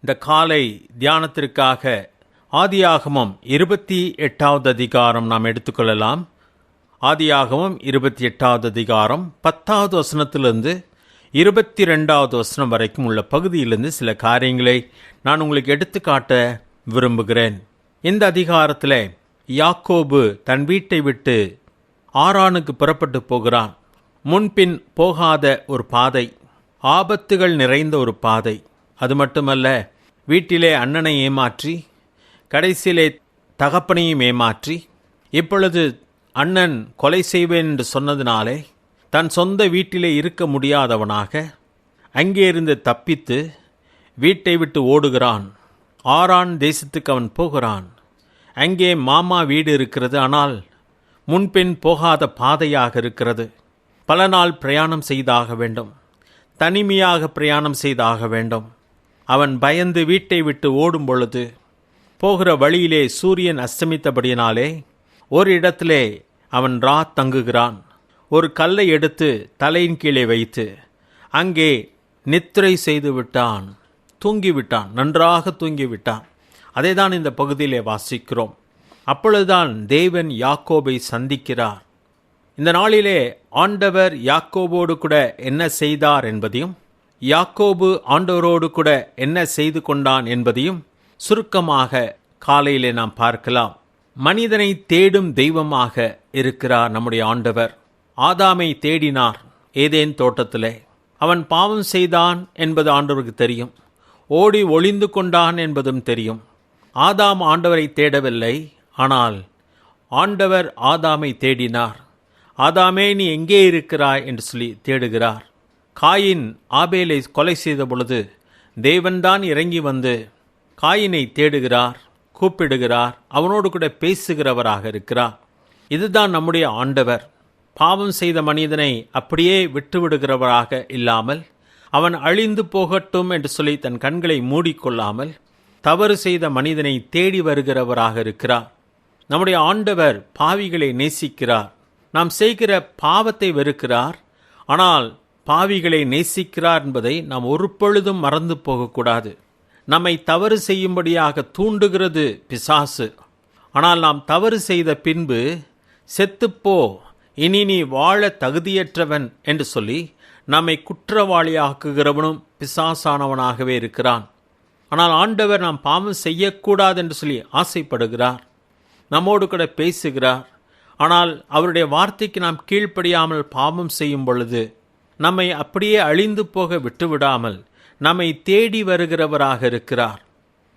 இந்த காலை தியானத்திற்காக ஆதியாகமம் இருபத்தி எட்டாவது அதிகாரம் நாம் எடுத்துக்கொள்ளலாம். ஆதியாகமம் இருபத்தி எட்டாவது அதிகாரம் பத்தாவது வசனத்திலிருந்து இருபத்தி ரெண்டாவது வசனம் வரைக்கும் உள்ள பகுதியிலிருந்து சில காரியங்களை நான் உங்களுக்கு எடுத்துக்காட்ட விரும்புகிறேன். இந்த அதிகாரத்தில் யாக்கோபு தன் வீட்டை விட்டு ஆரானுக்கு புறப்பட்டு போகிறான். முன்பின் போகாத ஒரு பாதை ஆபத்துகள் நிறைந்த ஒரு பாதை. அது மட்டுமல்ல வீட்டிலே அண்ணனை ஏமாற்றி கடைசியிலே தகப்பனையும் ஏமாற்றி இப்பொழுது அண்ணன் கொலை செய்வேன் என்று சொன்னதினாலே தன் சொந்த வீட்டிலே இருக்க முடியாதவனாக அங்கே இருந்து தப்பித்து வீட்டை விட்டு ஓடுகிறான். ஆறான் தேசத்துக்கு அவன் போகிறான். அங்கே மாமா வீடு இருக்கிறது ஆனால் முன்பின் போகாத பாதையாக இருக்கிறது. பல நாள் பிரயாணம் செய்தாக வேண்டும். தனிமையாக பிரயாணம் செய்தாக வேண்டும். அவன் பயந்து வீட்டை விட்டு ஓடும் பொழுது போகிற வழியிலே சூரியன் அஸ்தமித்தபடியினாலே ஒரு இடத்திலே அவன் ரா தங்குகிறான். ஒரு கல்லை எடுத்து தலையின் கீழே வைத்து அங்கே நித்திரை செய்து விட்டான். தூங்கிவிட்டான் நன்றாக தூங்கிவிட்டான். அதை தான் இந்த பகுதியிலே வாசிக்கிறோம். அப்பொழுதுதான் தேவன் யாக்கோபை சந்திக்கிறார். இந்த நாளிலே ஆண்டவர் யாக்கோபோடு கூட என்ன செய்தார் என்பதையும் யாக்கோபு ஆண்டவரோடு கூட என்ன செய்து கொண்டான் என்பதையும் சுருக்கமாக காலையிலே நாம் பார்க்கலாம். மனிதனை தேடும் தெய்வமாக இருக்கிறார் நம்முடைய ஆண்டவர். ஆதாமை தேடினார் ஏதேன் தோட்டத்திலே. அவன் பாவம் செய்தான் என்பது ஆண்டவருக்கு தெரியும். ஓடி ஒளிந்து கொண்டான் என்பதும் தெரியும். ஆதாம் ஆண்டவரை தேடவில்லை ஆனால் ஆண்டவர் ஆதாமை தேடினார். ஆதாமே நீ எங்கே இருக்கிறாய்? என்று சொல்லி தேடுகிறார். காயின் ஆபேலை கொலை செய்த பொழுது தேவன்தான் இறங்கி வந்து காயினை தேடுகிறார் கூப்பிடுகிறார் அவனோடு கூட பேசுகிறவராக இருக்கிறார். இதுதான் நம்முடைய ஆண்டவர். பாவம் செய்த மனிதனை அப்படியே விட்டுவிடுகிறவராக இல்லாமல் அவன் அழிந்து போகட்டும் என்று சொல்லி தன் கண்களை மூடிக்கொள்ளாமல் தவறு செய்த மனிதனை தேடி வருகிறவராக இருக்கிறார். நம்முடைய ஆண்டவர் பாவிகளை நேசிக்கிறார். நாம் செய்கிற பாவத்தை வெறுக்கிறார். ஆனால் பாவிகளை நேசிக்கிறார் என்பதை நாம் ஒரு பொழுதும் மறந்து போகக்கூடாது. நம்மை தவறு செய்யும்படியாக தூண்டுகிறது பிசாசு. ஆனால் நாம் தவறு செய்த பின்பு செத்துப்போ இனி நீ வாழ தகுதியற்றவன் என்று சொல்லி நம்மை குற்றவாளியாக்குகிறவனும் பிசாசானவனாகவே இருக்கிறான். ஆனால் ஆண்டவர் நாம் பாவம் செய்யக்கூடாது என்று சொல்லி ஆசைப்படுகிறார். நம்மோடு கூட பேசுகிறார். ஆனால் அவருடைய வார்த்தைக்கு நாம் கீழ்ப்படியாமல் பாவம் செய்யும் பொழுது நம்மை அப்படியே அழிந்து போக விட்டுவிடாமல் நம்மை தேடி வருகிறவராக இருக்கிறார்.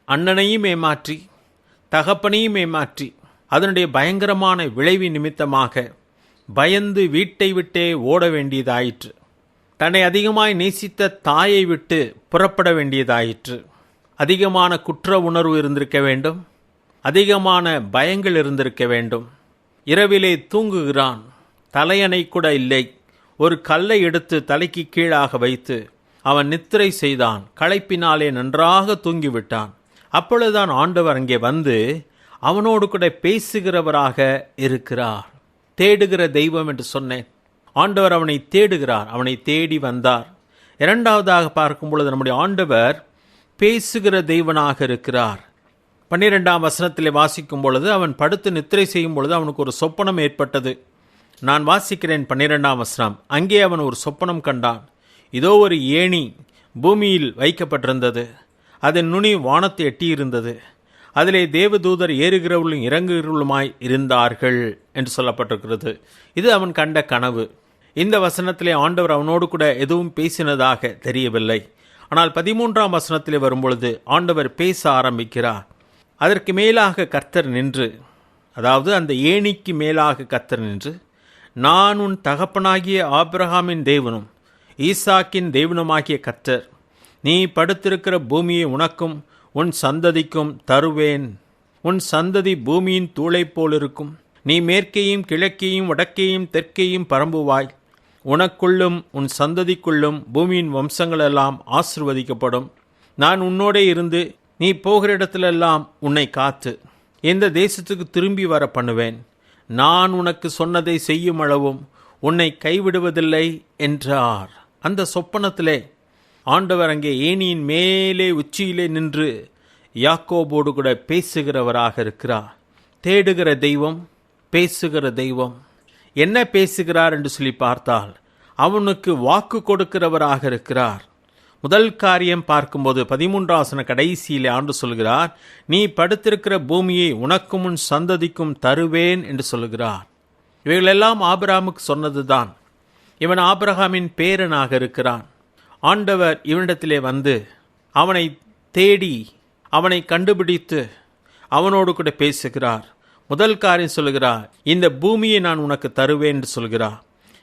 அண்ணனையும் ஏமாற்றி தகப்பனையும் ஏமாற்றி அதனுடைய பயங்கரமான விளைவு நிமித்தமாக பயந்து வீட்டை விட்டே ஓட வேண்டியதாயிற்று. தன்னை அதிகமாய் நேசித்த தாயை விட்டு புறப்பட வேண்டியதாயிற்று. அதிகமான குற்ற உணர்வு இருந்திருக்க வேண்டும். அதிகமான பயங்கள் இருந்திருக்க வேண்டும். இரவிலே தூங்குகிறான். தலையணை கூட இல்லை. ஒரு கல்லை எடுத்து தலைக்கு கீழாக வைத்து அவன் நித்திரை செய்தான். களைப்பினாலே நன்றாக தூங்கிவிட்டான். அப்பொழுதுதான் ஆண்டவர் அங்கே வந்து அவனோடு கூட பேசுகிறவராக இருக்கிறார். தேடுகிற தெய்வம் என்று சொன்னேன். ஆண்டவர் அவனை தேடுகிறார். அவனை தேடி வந்தார். இரண்டாவதாக பார்க்கும் பொழுது நம்முடைய ஆண்டவர் பேசுகிற தெய்வனாக இருக்கிறார். பன்னிரெண்டாம் வசனத்திலே வாசிக்கும் பொழுது அவன் படுத்து நித்திரை செய்யும் பொழுது அவனுக்கு ஒரு சொப்பனம் ஏற்பட்டது. நான் வாசிக்கிறேன் பன்னிரெண்டாம் வசனம். அங்கே அவன் ஒரு சொப்பனம் கண்டான். இதோ ஒரு ஏணி பூமியில் வைக்கப்பட்டிருந்தது. அதன் நுனி வானத்தை எட்டியிருந்தது. அதிலே தேவதூதர் ஏறுகிறவர்களும் இறங்குகிறவர்களுமாய் இருந்தார்கள் என்று சொல்லப்பட்டிருக்கிறது. இது அவன் கண்ட கனவு. இந்த வசனத்திலே ஆண்டவர் அவனோடு கூட எதுவும் பேசினதாக தெரியவில்லை. ஆனால் பதிமூன்றாம் வசனத்திலே வரும்பொழுது ஆண்டவர் பேச ஆரம்பிக்கிறார். அதற்கு மேலாக கர்த்தர் நின்று அதாவது அந்த ஏணிக்கு மேலாக கர்த்தர் நின்று நான் உன் தகப்பனாகிய ஆபிரகாமின் தேவனும் ஈசாக்கின் தெய்வனமாகிய கர்த்தர். நீ படுத்திருக்கிற பூமியை உனக்கும் உன் சந்ததிக்கும் தருவேன். உன் சந்ததி பூமியின் தூளைப் போலிருக்கும். நீ மேற்கையும் கிழக்கையும் வடக்கையும் தெற்கையும் பரம்புவாய். உனக்குள்ளும் உன் சந்ததிக்குள்ளும் பூமியின் வம்சங்களெல்லாம் ஆசிர்வதிக்கப்படும். நான் உன்னோடே இருந்து நீ போகிற இடத்திலெல்லாம் உன்னை காத்து. எந்த தேசத்துக்கு திரும்பி வர பண்ணுவேன். நான் உனக்கு சொன்னதை செய்யும் அளவும் உன்னை கைவிடுவதில்லை என்றார். அந்த சொப்பனத்திலே ஆண்டவர் அங்கே ஏனியின் மேலே உச்சியிலே நின்று யாக்கோபோடு கூட பேசுகிறவராக இருக்கிறார். தேடுகிற தெய்வம் பேசுகிற தெய்வம். என்ன பேசுகிறார் என்று சொல்லி பார்த்தால் அவனுக்கு வாக்கு கொடுக்கிறவராக இருக்கிறார். முதல் காரியம் பார்க்கும்போது பதிமூன்றாசன கடைசியிலே ஆண்டு சொல்கிறார் நீ படுத்திருக்கிற பூமியை உனக்கும் முன் சந்ததிக்கும் தருவேன் என்று சொல்கிறார் இவைகளெல்லாம் ஆபிரகாமுக்கு சொன்னதுதான். இவன் ஆபிரகாமின் பேரனாக இருக்கிறான். ஆண்டவர் இவனிடத்திலே வந்து அவனை தேடி அவனை கண்டுபிடித்து அவனோடு கூட பேசுகிறார். முதல் காரியம் சொல்கிறார் இந்த பூமியை நான் உனக்கு தருவேன் என்று சொல்கிறார்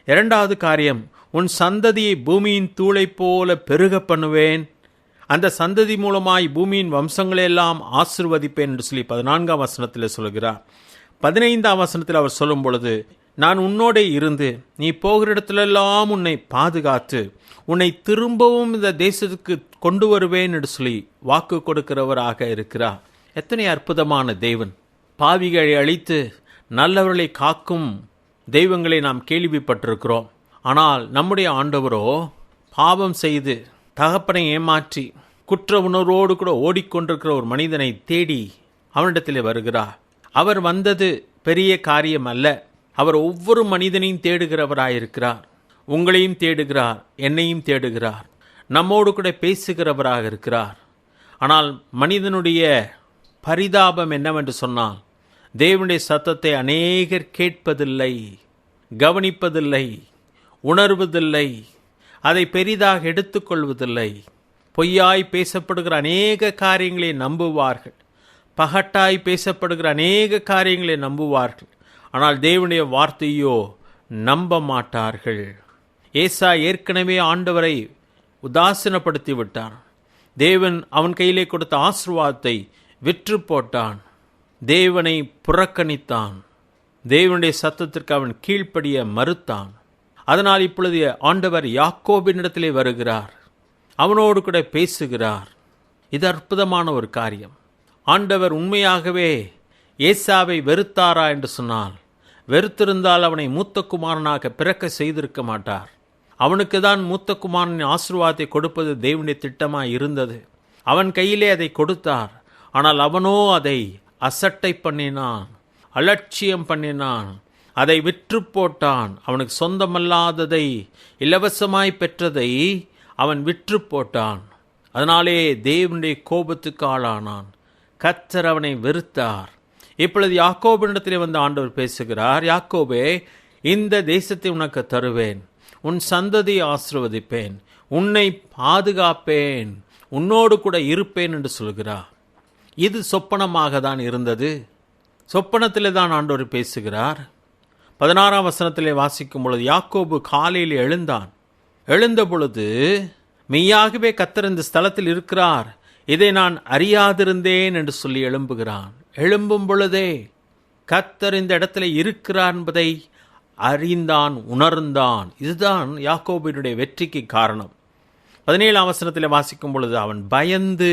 இரண்டாவது காரியம் உன் சந்ததியை பூமியின் தூளைப் போல பெருக பண்ணுவேன். அந்த சந்ததி மூலமாய் பூமியின் வம்சங்களையெல்லாம் ஆசிர்வதிப்பேன் என்று சொல்லி பதினான்காம் வசனத்தில் சொல்கிறார். பதினைந்தாம் வசனத்தில் அவர் சொல்லும் பொழுது நான் உன்னோடே இருந்து நீ போகிற இடத்துலெல்லாம் உன்னை பாதுகாத்து உன்னை திரும்பவும் இந்த தேசத்துக்கு கொண்டு வருவேன் என்று சொல்லி வாக்கு கொடுக்கிறவராக இருக்கிறார். எத்தனை அற்புதமான தெய்வன் பாவிகளை அழித்து நல்லவர்களை காக்கும் தெய்வங்களை நாம் கேள்விப்பட்டிருக்கிறோம். ஆனால் நம்முடைய ஆண்டவரோ பாவம் செய்து தகப்பனை ஏமாற்றி குற்ற உணர்வோடு கூட ஓடிக்கொண்டிருக்கிற ஒரு மனிதனை தேடி அவனிடத்தில் வருகிறார். அவர் வந்தது பெரிய காரியம் அல்ல. அவர் ஒவ்வொரு மனிதனையும் தேடுகிறவராயிருக்கிறார். உங்களையும் தேடுகிறார் என்னையும் தேடுகிறார். நம்மோடு கூட பேசுகிறவராக இருக்கிறார். ஆனால் மனிதனுடைய பரிதாபம் என்னவென்று சொன்னால் தேவனுடைய சத்தத்தை அநேகர் கேட்பதில்லை கவனிப்பதில்லை உணர்வதில்லை. அதை பெரிதாக எடுத்துக்கொள்வதில்லை. பொய்யாய் பேசப்படுகிற அநேக காரியங்களை நம்புவார்கள். பகட்டாய் பேசப்படுகிற அநேக காரியங்களை நம்புவார்கள். ஆனால் தேவனுடைய வார்த்தையோ நம்ப மாட்டார்கள் ஏசா ஏற்கனவே ஆண்டவரை உதாசீனப்படுத்தி விட்டான் தேவன் அவன் கையிலே கொடுத்த ஆசிர்வாதத்தை விற்று போட்டான் தேவனை புறக்கணித்தான். தேவனுடைய சத்தத்திற்கு அவன் கீழ்ப்படிய மறுத்தான். அதனால் இப்பொழுது ஆண்டவர் யாக்கோபினிடத்திலே வருகிறார். அவனோடு கூட பேசுகிறார். இது அற்புதமான ஒரு காரியம். ஆண்டவர் உண்மையாகவே ஏசாவை வெறுத்தாரா என்று சொன்னால் வெறுத்திருந்தால் அவனை மூத்த குமாரனாக பிறக்க செய்திருக்க மாட்டார். அவனுக்கு தான் மூத்த குமாரனின் ஆசீர்வாதத்தை கொடுப்பது தேவனுடைய திட்டமாக இருந்தது. அவன் கையிலே அதை கொடுத்தார். ஆனால் அவனோ அதை அசட்டை பண்ணினான் அலட்சியம் பண்ணினான் அதை விற்று போட்டான் அவனுக்கு சொந்தமல்லாததை இலவசமாய் பெற்றதை அவன் விற்று போட்டான் அதனாலே தேவனுடைய கோபத்துக்கு ஆளானான். கத்தர் அவனை வெறுத்தார். இப்பொழுது யாக்கோபினிடத்திலே வந்து ஆண்டவர் பேசுகிறார் யாக்கோபே இந்த தேசத்தை உனக்கு தருவேன். உன் சந்ததியை ஆசிர்வதிப்பேன். உன்னை பாதுகாப்பேன். உன்னோடு கூட இருப்பேன் என்று சொல்கிறார். இது சொப்பனமாக தான் இருந்தது. சொப்பனத்திலே தான் ஆண்டவர் பேசுகிறார். பதினாறாம் வசனத்திலே வாசிக்கும் பொழுது யாக்கோபு காலையில் எழுந்தான். எழுந்த பொழுது மெய்யாகவே கத்தர் இந்த ஸ்தலத்தில் இருக்கிறார். இதை நான் அறியாதிருந்தேன் என்று சொல்லி எழும்புகிறான். எழும்பும் பொழுதே கத்தர் இந்த இடத்துல இருக்கிறார் என்பதை அறிந்தான் உணர்ந்தான். இதுதான் யாக்கோபினுடைய வெற்றிக்கு காரணம். பதினேழாம் வசனத்தில் வாசிக்கும் பொழுது அவன் பயந்து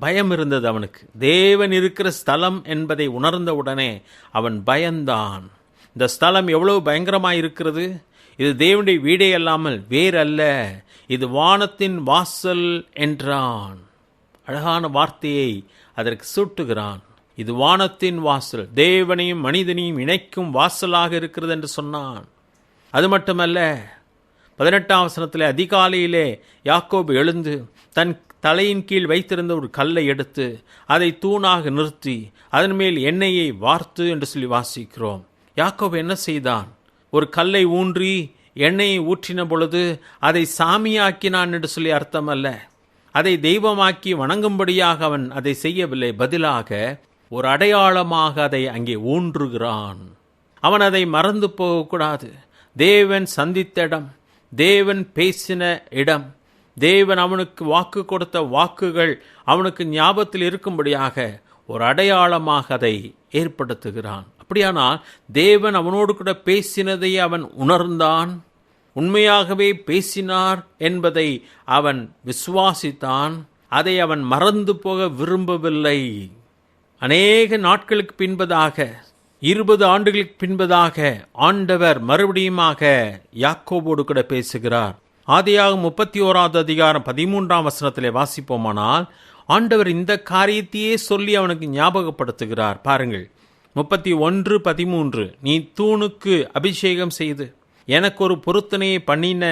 பயம் இருந்தது அவனுக்கு. தேவன் இருக்கிற ஸ்தலம் என்பதை உணர்ந்த உடனே அவன் பயந்தான். இந்த ஸ்தலம் எவ்வளவு பயங்கரமாக இருக்கிறது இது தேவனுடைய வீடே அல்லாமல் வேறல்ல. இது வானத்தின் வாசல் என்றான். அழகான வார்த்தையை அதற்கு சூட்டுகிறான். இது வானத்தின் வாசல். தேவனையும் மனிதனையும் இணைக்கும் வாசலாக இருக்கிறது என்று சொன்னான். அது மட்டுமல்ல பதினெட்டாம் வசனத்தில் அதிகாலையிலே யாக்கோபு எழுந்து தன் தலையின் கீழ் வைத்திருந்த ஒரு கல்லை எடுத்து அதை தூணாக நிறுத்தி அதன் மேல் எண்ணெயை வார்த்து என்று சொல்லி வாசிக்கிறோம். யாக்கோபு என்ன செய்தான்? ஒரு கல்லை ஊன்றி எண்ணெயை ஊற்றின பொழுது அதை சாமியாக்கினான் என்று சொல்லி அர்த்தம் அல்ல அதை தெய்வமாக்கி வணங்கும்படியாக அவன் அதை செய்யவில்லை. பதிலாக ஒரு அடையாளமாக அதை அங்கே ஊன்றுகிறான். அவன் அதை மறந்து போகக்கூடாது. தேவன் சந்தித்த இடம் தேவன் பேசின இடம் தேவன் அவனுக்கு வாக்கு கொடுத்த வாக்குகள் அவனுக்கு ஞாபகத்தில் இருக்கும்படியாக ஒரு அடையாளமாக அதை ஏற்படுத்துகிறான். அப்படியானால் தேவன் அவனோடு கூட பேசினதை அவன் உணர்ந்தான். உண்மையாகவே பேசினார் என்பதை அவன் விசுவாசித்தான். அதை அவன் மறந்து போக விரும்பவில்லை. அநேக நாட்களுக்கு பின்பதாக இருபது ஆண்டுகளுக்கு பின்பதாக ஆண்டவர் மறுபடியுமாக யாக்கோபோடு கூட பேசுகிறார். ஆதியாக முப்பத்தி ஓராவது அதிகாரம் பதிமூன்றாம் வசனத்திலே வாசிப்போமானால் ஆண்டவர் இந்த காரியத்தையே சொல்லி அவனுக்கு ஞாபகப்படுத்துகிறார். பாருங்கள் முப்பத்தி ஒன்று பதிமூன்று. நீ தூணுக்கு அபிஷேகம் செய்து எனக்கு ஒரு பொருத்தனையை பண்ணின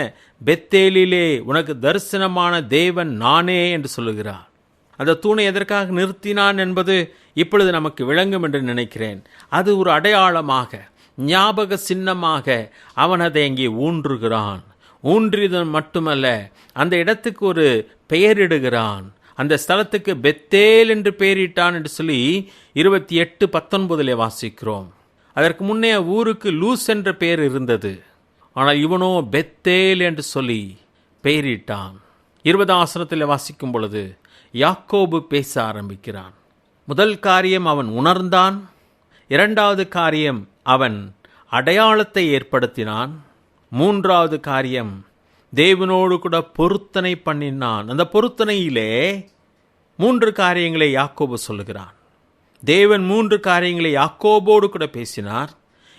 பெத்தேலிலே உனக்கு தரிசனமான தேவன் நானே என்று சொல்லுகிறார். அந்த தூணை எதற்காக நிறுத்தினான் என்பது இப்பொழுது நமக்கு விளங்கும் என்று நினைக்கிறேன். அது ஒரு அடையாளமாக ஞாபக சின்னமாக அவன் அதை அங்கே ஊன்றுகிறான். ஊன்றியதன் மட்டுமல்ல அந்த இடத்துக்கு ஒரு பெயரிடுகிறான். அந்த ஸ்தலத்துக்கு பெத்தேல் என்று பெயரிட்டான் என்று சொல்லி இருபத்தி எட்டு பத்தொன்பதிலே வாசிக்கிறோம். அதற்கு முன்னே ஊருக்கு லூஸ் என்ற பெயர் இருந்தது. ஆனால் இவனோ பெத்தேல் என்று சொல்லி பெயரிட்டான். இருபது ஆசனத்தில் வாசிக்கும் பொழுது யாக்கோபு பேச ஆரம்பிக்கிறான். முதல் காரியம் அவன் உணர்ந்தான். இரண்டாவது காரியம் அவன் அடையாளத்தை ஏற்படுத்தினான். மூன்றாவது காரியம் தேவனோடு கூட பொருத்தனை பண்ணினான். அந்த பொருத்தனையிலே மூன்று காரியங்களை யாக்கோபு சொல்லுகிறான். தேவன் மூன்று காரியங்களை யாக்கோபோடு கூட பேசினார்.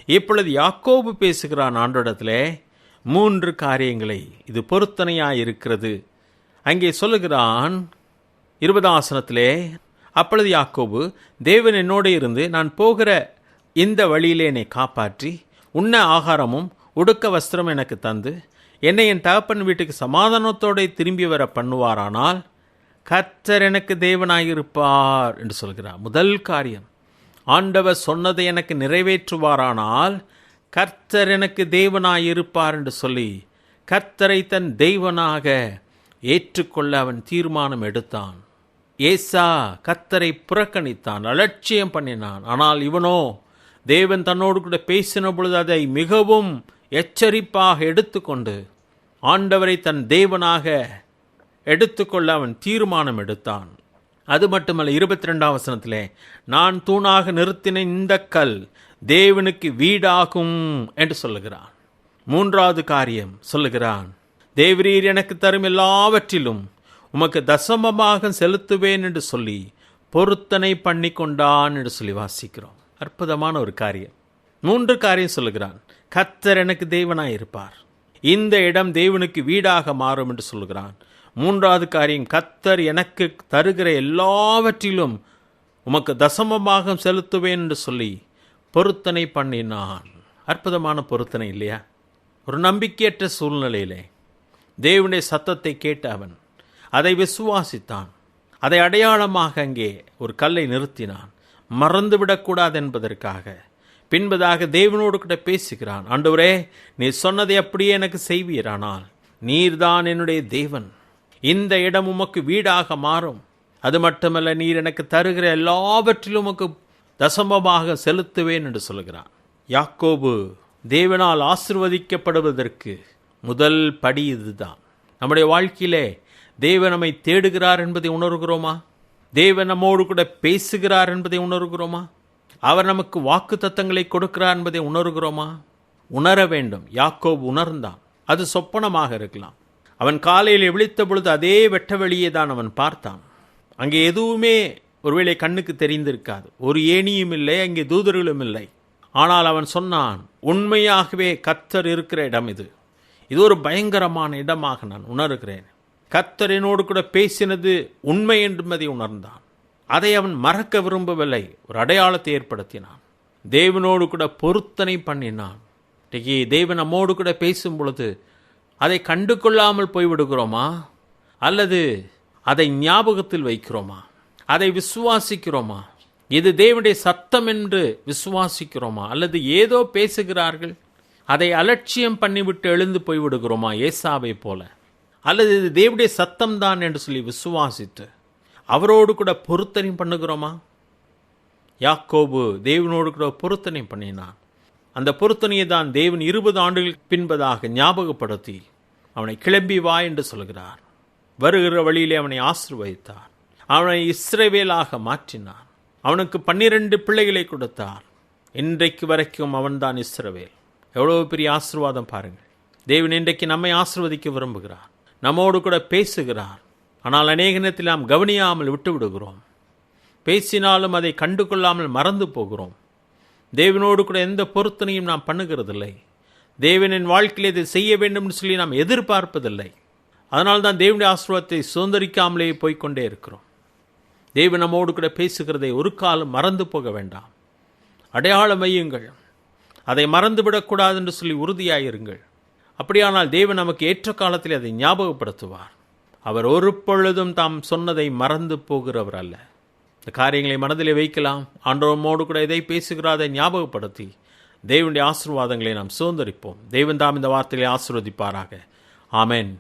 இப்பொழுது யாக்கோபு பேசுகிறான் ஆண்டோடத்தில் மூன்று காரியங்களை. இது பொருத்தனையாக இருக்கிறது. அங்கே சொல்லுகிறான் இருபதாசனத்திலே அப்பொழுது யாக்கோபு தேவன் என்னோடு இருந்து நான் போகிற இந்த வழியிலே என்னை காப்பாற்றி உண்ண ஆகாரமும் உடுக்க வஸ்திரம் எனக்கு தந்து என்னை என் தகப்பன் வீட்டுக்கு சமாதானத்தோடு திரும்பி வர பண்ணுவாரானால் கர்த்தர் எனக்கு தேவனாயிருப்பார் என்று சொல்கிறார். முதல் காரியம் ஆண்டவர் சொன்னதை எனக்கு நிறைவேற்றுவாரானால் கர்த்தர் எனக்கு தேவனாயிருப்பார் என்று சொல்லி கர்த்தரை தன் தெய்வனாக ஏற்றுக்கொள்ள அவன் தீர்மானம் எடுத்தான். ஏசா கர்த்தரை புறக்கணித்தான் அலட்சியம் பண்ணினான். ஆனால் இவனோ தேவன் தன்னோடு கூட பேசின பொழுது அதை மிகவும் எச்சரிப்பாக எடுத்துக்கொண்டு ஆண்டவரை தன் தேவனாக எடுத்துக்கொள்ள அவன் தீர்மானம் எடுத்தான். அது மட்டுமல்ல இருபத்தி ரெண்டாம் வசனத்திலே நான் தூணாக நிறுத்தின இந்த கல் தேவனுக்கு வீடாகும் என்று சொல்லுகிறான். மூன்றாவது காரியம் சொல்லுகிறான் தேவரீர் எனக்கு தரும் எல்லாவற்றிலும் உமக்கு தசமமாக செலுத்துவேன் என்று சொல்லி பொருத்தனை பண்ணி கொண்டான் என்று சொல்லி வாசிக்கிறோம். அற்புதமான ஒரு காரியம். மூன்று காரியம் சொல்லுகிறான் கத்தர் எனக்கு தேவனாய் இருப்பார் இந்த இடம் தேவனுக்கு வீடாக மாறும் என்று சொல்கிறான் மூன்றாவது காரியம் கத்தர் எனக்கு தருகிற எல்லாவற்றிலும் உமக்கு தசமமாக செலுத்துவேன் என்று சொல்லி பொருத்தனை பண்ணினான். அற்புதமான பொருத்தனை இல்லையா? ஒரு நம்பிக்கையற்ற சூழ்நிலையிலே தேவனுடைய சத்தத்தை கேட்ட அவன் அதை விசுவாசித்தான். அதை அடையாளமாக அங்கே ஒரு கல்லை நிறுத்தினான். மறந்துவிடக்கூடாது என்பதற்காக பின்பதாக தேவனோடு கூட பேசுகிறான். ஆண்டவரே நீ சொன்னதை அப்படியே எனக்கு செய்வீரானால் நீர்தான் என்னுடைய தேவன். இந்த இடம் உமக்கு வீடாக மாறும். அது மட்டுமல்ல நீர் எனக்கு தருகிற எல்லாவற்றிலும் உமக்கு தசமமாக செலுத்துவேன் என்று சொல்கிறான் யாக்கோபு தேவனால் ஆசிர்வதிக்கப்படுவதற்கு முதல் படி இதுதான். நம்முடைய வாழ்க்கையிலே தேவன் நம்மை தேடுகிறார் என்பதை உணர்கிறோமா? தேவன் நம்மோடு கூட பேசுகிறார் என்பதை உணர்கிறோமா? அவர் நமக்கு வாக்கு தத்தங்களை கொடுக்கிறார் என்பதை உணர்கிறோமா? உணர வேண்டும். யாக்கோபு உணர்ந்தான். அது சொப்பனமாக இருக்கலாம். அவன் காலையில் விழித்த பொழுது அதே வெட்ட வெளியே தான் அவன் பார்த்தான். அங்கே எதுவுமே ஒருவேளை கண்ணுக்கு தெரிந்திருக்காது. ஒரு ஏணியும் இல்லை அங்கே தூதர்களும் இல்லை. ஆனால் அவன் சொன்னான் உண்மையாகவே கத்தர் இருக்கிற இடம் இது. இது ஒரு பயங்கரமான இடமாக நான் உணர்கிறேன். கத்தர் என்னோடு கூட பேசினது உண்மை என்பதை உணர்ந்தான். அதை அவன் மறக்க விரும்பவில்லை. ஒரு அடையாளத்தை ஏற்படுத்தினான். தேவனோடு கூட பொருத்தனை பண்ணினான். இன்றைக்கு தேவன் நம்மோடு கூட பேசும் பொழுது அதை கண்டு கொள்ளாமல் போய்விடுகிறோமா? அல்லது அதை ஞாபகத்தில் வைக்கிறோமா? அதை விசுவாசிக்கிறோமா? இது தேவனுடைய சத்தம் என்று விசுவாசிக்கிறோமா? அல்லது ஏதோ பேசுகிறார்கள் அதை அலட்சியம் பண்ணிவிட்டு எழுந்து போய்விடுகிறோமா? ஏசாவை போல. அல்லது இது தேவனுடைய சத்தம்தான் என்று சொல்லி விசுவாசித்து அவரோடு கூட பொருத்தனையும் பண்ணுகிறோமா? யாக்கோபு தேவனோடு கூட பொருத்தனை பண்ணினான். அந்த பொருத்தனையை தான் தேவன் இருபது ஆண்டுகளுக்கு பின்பதாக ஞாபகப்படுத்தி அவனை கிளம்பி வா என்று சொல்கிறார். வருகிற வழியிலே அவனை ஆசிர்வதித்தார். அவனை இஸ்ரவேலாக மாற்றினான். அவனுக்கு பன்னிரண்டு பிள்ளைகளை கொடுத்தார். இன்றைக்கு வரைக்கும் அவன்தான் இஸ்ரவேல். எவ்வளவு பெரிய ஆசீர்வாதம் பாருங்கள். தேவன் இன்றைக்கு நம்மை ஆசிர்வதிக்க விரும்புகிறார். நம்மோடு கூட பேசுகிறார். ஆனால் அநேக நேரத்தில் நாம் கவனியாமல் விட்டு விடுகிறோம் பேசினாலும் அதை கண்டு கொள்ளாமல் மறந்து போகிறோம். தேவனோடு கூட எந்த பொருத்தனையும் நாம் பண்ணுகிறதில்லை. தேவனின் வாழ்க்கையில் இதை செய்ய வேண்டும் என்று சொல்லி நாம் எதிர்பார்ப்பதில்லை. அதனால் தான் தேவனுடைய ஆசிர்வாதத்தை சுதந்திரிக்காமலே போய்க்கொண்டே இருக்கிறோம். தேவன் நம்மோடு கூட பேசுகிறதை ஒரு காலம் மறந்து போக வேண்டாம். அடையாளம் வையுங்கள். அதை மறந்துவிடக்கூடாது என்று சொல்லி உறுதியாயிருங்கள். அப்படியானால் தேவன் நமக்கு ஏற்ற காலத்தில் அதை ஞாபகப்படுத்துவார். அவர் ஒரு பொழுதும் தாம் சொன்னதை மறந்து போகிறவர் அல்ல. இந்த காரியங்களை மனதிலே வைக்கலாம். ஆண்டவமோடு கூட இதை பேசுகிறாதை ஞாபகப்படுத்தி தேவனுடைய ஆசீர்வாதங்களை நாம் சுதந்திரிப்போம். தேவன் தாம் இந்த வார்த்தையை ஆசிர்வதிப்பாராக. ஆமேன்.